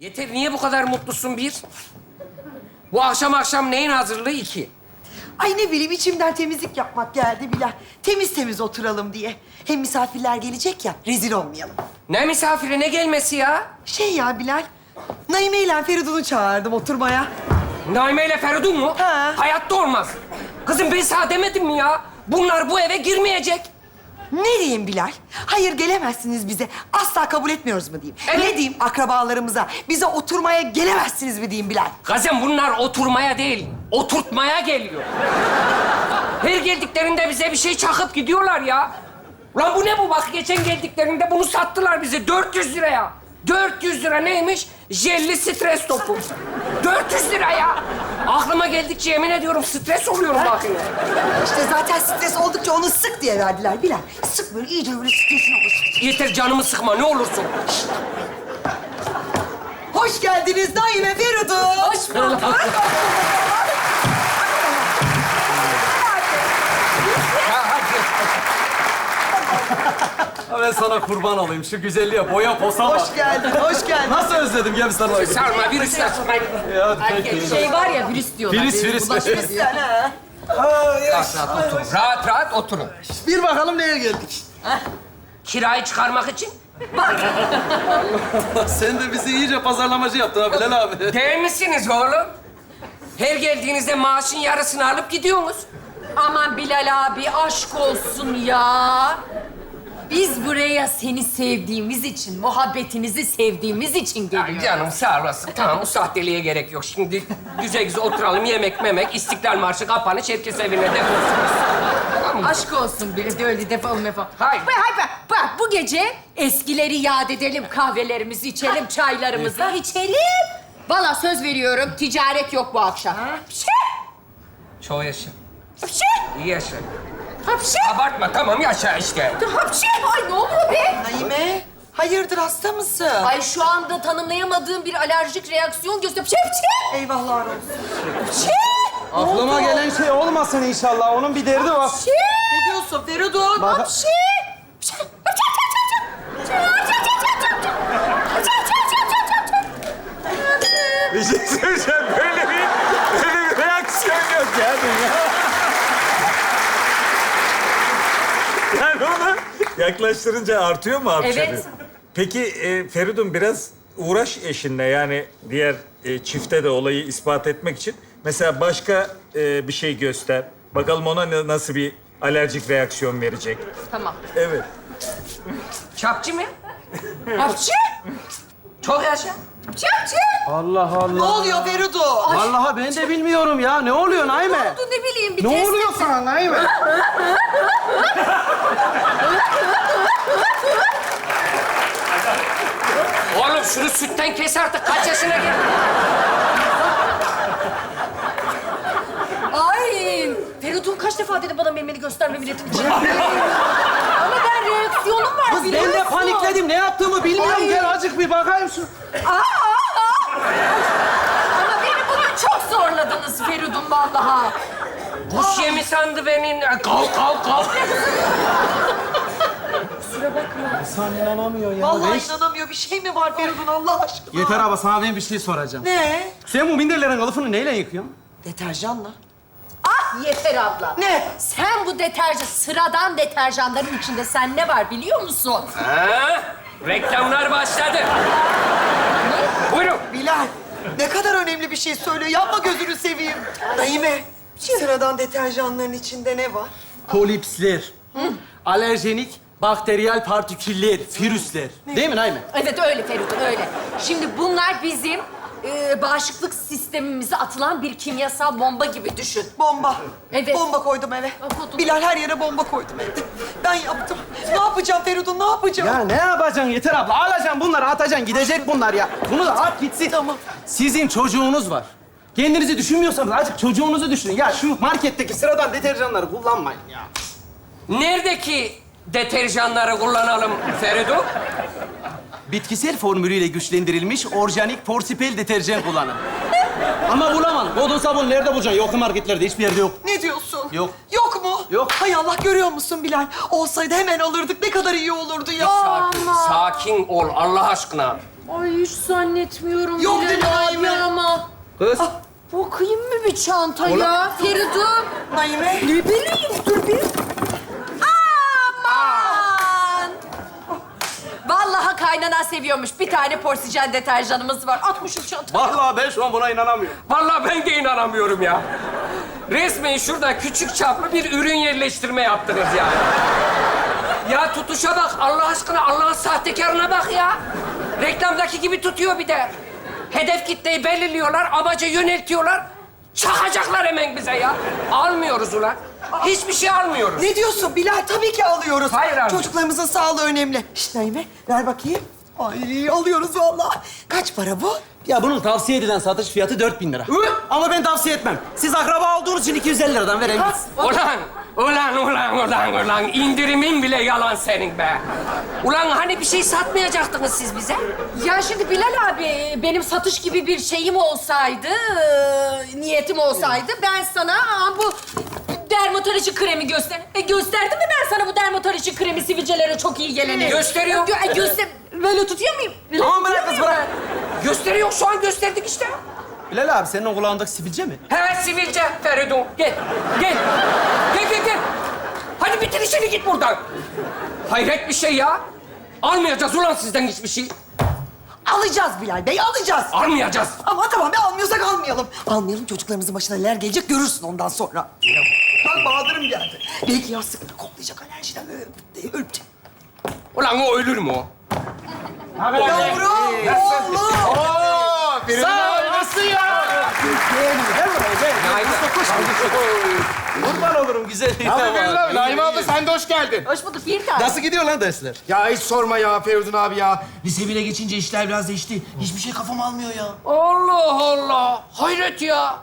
Yeter, niye bu kadar mutlusun bir? Bu akşam akşam neyin hazırlığı iki? Ay ne bileyim içimden temizlik yapmak geldi Bilal. Temiz temiz oturalım diye. Hem misafirler gelecek ya rezil olmayalım. Ne misafire ne gelmesi ya? Şey ya Bilal, Naime ile Feridun'u çağırdım oturmaya. Naime ile Feridun mu? Ha. Hayatta olmaz. Kızım ben sana demedim mi ya? Bunlar bu eve girmeyecek. Ne diyeyim Bilal? Hayır gelemezsiniz bize. Asla kabul etmiyoruz mu diyeyim? Evet. Ne diyeyim akrabalarımıza? Bize oturmaya gelemezsiniz mi diyeyim Bilal? Kızım bunlar oturmaya değil, oturtmaya geliyor. Her geldiklerinde bize bir şey çakıp gidiyorlar ya. Lan bu ne bu? Bak geçen geldiklerinde bunu sattılar bize 400 liraya. 400 lira neymiş? Jelli stres topu. 400 lira ya. Aklıma geldikçe yemin ediyorum stres oluyorum bakın. İşte zaten stres oldukça onu sık diye verdiler Bilal. Sık böyle iyice böyle stresin olur. Yeter canımı sıkma ne olursun. Hoş geldiniz Naime Feridun. Hoş bulduk. Ben sana kurban olayım. Şu güzelliğe boya posa bak. Hoş geldin, hoş geldin. Nasıl özledim gel bir sarılayım. Sarma virüs saçma. Ya, peki. Şey var ya virüs diyorlar. Virüs, virüs. Sen ha? Rahat rahat oturun. Rahat rahat oturun. Bir bakalım neye geldik. Kirayı çıkarmak için. Sen de bizi iyice pazarlamacı yaptın ha Bilal abi. Değil misiniz oğlum? Her geldiğinizde maaşın yarısını alıp gidiyorsunuz. Aman Bilal abi aşk olsun ya. Biz buraya seni sevdiğimiz için, muhabbetinizi sevdiğimiz için Ay geliyoruz. canım sağ olasın. Tamam bu sahteliğe gerek yok. Şimdi güzel güzel oturalım yemek memek. İstiklal Marşı kapanış herkes evine defolsunuz. Tamam mı? Aşk olsun biri de öyle defol mefol. Hayır. Bak, bak, bak, bak bu gece eskileri yad edelim. Kahvelerimizi içelim, çaylarımızı içelim. Valla söz veriyorum ticaret yok bu akşam. Hapşi! Çoğu yaşa. Hapşi! İyi yaşa. Hapşi! Abartma tamam yaşa işte. Hapşi! Ay ne oluyor be? Naime, hayırdır hasta mısın? Ay şu anda tanımlayamadığım bir alerjik reaksiyon gösteriyor. Hapşi! Hapşi! Eyvahlar olsun. Hapşi! Aklıma gelen şey olmasın inşallah. Onun bir derdi var. Hapşi! Ne diyorsun Feridun? Bak! Hapşi! Hapşi! Hapşi! Hapşi! Hapşi! Hapşi! Bir şey söyleyeceğim. Böyle bir, böyle bir reaksiyon yok ya dünya. Yani onu yaklaştırınca artıyor mu hapşırı? Evet. Peki e, Feridun biraz uğraş eşinle yani diğer e, çifte de olayı ispat etmek için. Mesela başka e, bir şey göster. Bakalım ona ne- nasıl bir alerjik reaksiyon verecek. Tamam. Evet. Çapçı mı? Hapşi! Çok yaşa. Hapşi! Allah Allah. Ne oluyor Feridun? Vallahi ben de bilmiyorum ya. Ne oluyor Naime? Dur ne bileyim bir Ne test oluyor sana Naime? Oğlum şunu sütten kes artık. Kaç yaşına gel. Ay! Feridun kaç defa dedi bana memeni gösterme milletin için. Ama ben reaksiyonum var Kız ben de panikledim. Ne yaptığımı bilmiyorum. Ay. Gel azıcık bir bakayım şu. Aa, aa, aa! Ama beni bugün çok zorladınız Feridun vallahi. Kuş yemi sandı beni. Kalk kalk kalk. Sen inanamıyor ya. Vallahi Ben- inanamıyor. Bir şey mi var Feridun Allah aşkına? Yeter abi sana ben bir şey soracağım. Ne? Sen bu minderlerin kılıfını neyle yıkıyorsun? Deterjanla. Ah yeter abla. Ne? Sen bu deterjan, sıradan deterjanların içinde sen ne var biliyor musun? Ha? Reklamlar başladı. Buyurun. Bilal, ne kadar önemli bir şey söylüyor. Yapma gözünü seveyim. Naime, sıradan deterjanların içinde ne var? Polipsler. Alerjenik bakteriyel partiküller, virüsler. Değil mi Naime? Evet öyle Feridun öyle. Şimdi bunlar bizim e, bağışıklık sistemimize atılan bir kimyasal bomba gibi düşün. Bomba. Evet. Bomba koydum eve. Koydum. Bilal her yere bomba koydum evde. Ben yaptım. Ne yapacağım Feridun, ne yapacağım? Ya ne yapacaksın Yeter abla? Alacaksın bunları atacaksın. Gidecek bunlar ya. Bunu da at gitsin. Tamam. Sizin çocuğunuz var. Kendinizi düşünmüyorsanız azıcık çocuğunuzu düşünün. Ya şu marketteki sıradan deterjanları kullanmayın ya. Neredeki deterjanları kullanalım Feridun? Bitkisel formülüyle güçlendirilmiş organik porsipel deterjan kullanın. Ama bulamam. Kodun sabun nerede bulacaksın? Yok marketlerde, hiçbir yerde yok. Ne diyorsun? Yok. Yok mu? Yok. Hay Allah görüyor musun Bilal? Olsaydı hemen alırdık. Ne kadar iyi olurdu ya. Sakin, sakin ol Allah aşkına. Ay hiç zannetmiyorum Yok Bilal değil mi abi Naime? ama. Kız. Bakayım mı bir çantaya Feridun? Naime. Ne bileyim dur bir. Aman! Kaynana seviyormuş. Bir tane porsijen deterjanımız var. Atmışım çantaya. Vallahi ben şu an buna inanamıyorum. Vallahi ben de inanamıyorum ya. Resmen şurada küçük çaplı bir ürün yerleştirme yaptınız ya. Ya tutuşa bak Allah aşkına Allah'ın sahtekarına bak ya. Reklamdaki gibi tutuyor bir de. Hedef kitleyi belirliyorlar, amaca yöneltiyorlar. Çakacaklar hemen bize ya. Almıyoruz ulan. Hiçbir şey almıyoruz. Ne diyorsun Bilal? Tabii ki alıyoruz. Hayır abi. Çocuklarımızın sağlığı önemli. Şişt Naime ver bakayım. Ay alıyoruz vallahi. Kaç para bu? Ya bunun tavsiye edilen satış fiyatı 4000 lira. Ama ben tavsiye etmem. Siz akraba olduğunuz için 250 liradan verebiliriz. Ulan, ulan, ulan, ulan, ulan. indirimin bile yalan senin be. Ulan hani bir şey satmayacaktınız siz bize? Ya şimdi Bilal abi benim satış gibi bir şeyim olsaydı, e, niyetim olsaydı ben sana aa, bu dermatoloji kremi göster. E, gösterdim mi ben sana bu dermatoloji kremi sivilcelere çok iyi geleni? Gösteriyor. Gö- e, göster. Böyle tutuyor muyum? Böyle Tamam, tutuyor bırak kız, muyum bırak. Gösteriyor şu an gösterdik işte. Bilal abi senin o kulağındaki sivilce mi? He sivilce Feridun. Gel. Gel. Gel gel gel. Hadi bitir işini git buradan. Hayret bir şey ya. Almayacağız ulan sizden hiçbir şey. Alacağız Bilal Bey, alacağız. Almayacağız. Ama tamam be almıyorsak almayalım. Almayalım çocuklarımızın başına neler gelecek görürsün ondan sonra. Bak Bahadır'ım geldi. Belki yastıkları koklayacak alerjiden öp, öpecek. Ulan o ölür mü o? Yavrum, oğlum. Kurban olurum güzelliğine Abi Naime abla sen de hoş geldin. Hoş bulduk bir tane. Nasıl gidiyor lan dersler? Ya hiç sorma ya Feridun abi ya. Lise bile geçince işler biraz değişti. Hiçbir şey kafam almıyor ya. Allah Allah. Hayret ya.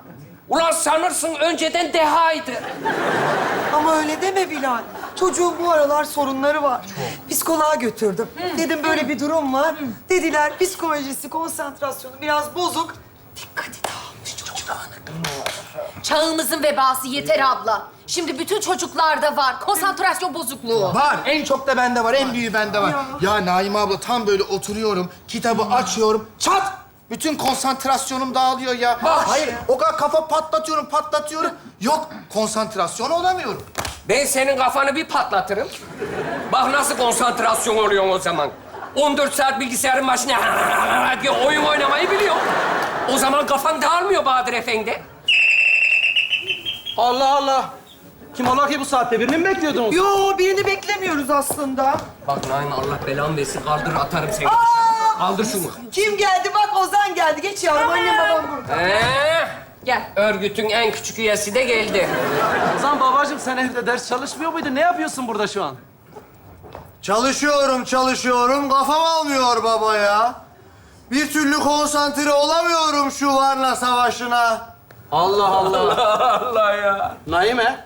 Ulan sanırsın önceden dehaydı. Ama öyle deme Bilal. Çocuğun bu aralar sorunları var. Psikoloğa götürdüm. Dedim böyle bir durum var. Dediler psikolojisi, konsantrasyonu biraz bozuk. Dikkati dağılmış çocuğun. Çağımızın vebası yeter abla. Şimdi bütün çocuklarda var konsantrasyon bozukluğu. Var. En çok da bende var. En büyüğü bende var. Ya, Naime abla tam böyle oturuyorum. Kitabı açıyorum. Çat! Bütün konsantrasyonum dağılıyor ya. Hayır, o kadar kafa patlatıyorum, patlatıyorum. Yok, konsantrasyon olamıyorum. Ben senin kafanı bir patlatırım. Bak nasıl konsantrasyon oluyor o zaman. 14 saat bilgisayarın başına diye oyun oynamayı biliyor. O zaman kafan dağılmıyor Bahadır Efendi. Allah Allah. Kim ola ki bu saatte birini mi bekliyordunuz? Yo birini beklemiyoruz aslında. Bak Naim Allah belamı versin kaldır atarım seni dışarı. Kaldır şunu. Kim geldi? Bak Ozan geldi. Geç yavrum. Annem babam burada. Ee, Gel. örgütün en küçük üyesi de geldi. O zaman babacığım sen evde ders çalışmıyor muydun? Ne yapıyorsun burada şu an? Çalışıyorum, çalışıyorum. Kafam almıyor baba ya. Bir türlü konsantre olamıyorum şu Varna Savaşı'na. Allah Allah. Allah ya. Naime.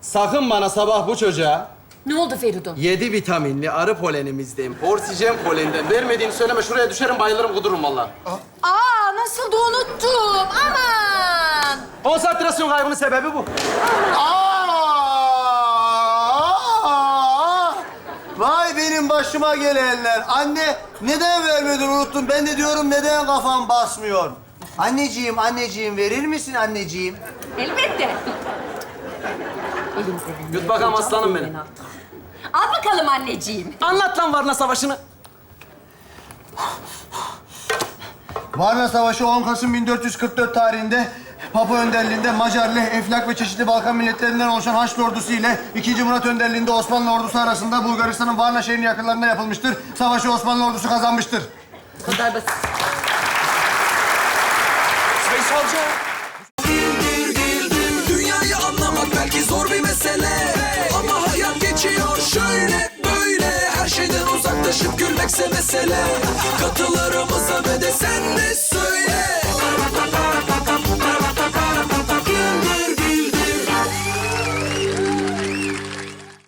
Sakın bana sabah bu çocuğa Ne oldu Feridun? yedi vitaminli arı polenimizden, porsijen poleninden vermediğini söyleme. Şuraya düşerim, bayılırım, kudururum vallahi. Aa nasıl da unuttum. Aman. Konsantrasyon kaybının sebebi bu. Aa! Vay benim başıma gelenler. Anne neden vermedin unuttun. Ben de diyorum neden kafam basmıyor. Anneciğim, anneciğim verir misin anneciğim? Elbette. Yut bakalım aslanım benim. Al bakalım anneciğim. Anlat lan Varna Savaşı'nı. Varna Savaşı 10 Kasım 1444 tarihinde Papa önderliğinde Macarlı, Eflak ve çeşitli Balkan milletlerinden oluşan Haçlı ordusu ile 2. Murat önderliğinde Osmanlı ordusu arasında Bulgaristan'ın Varna şehrinin yakınlarında yapılmıştır. Savaşı Osmanlı ordusu kazanmıştır. Bu kadar basit. Dünyayı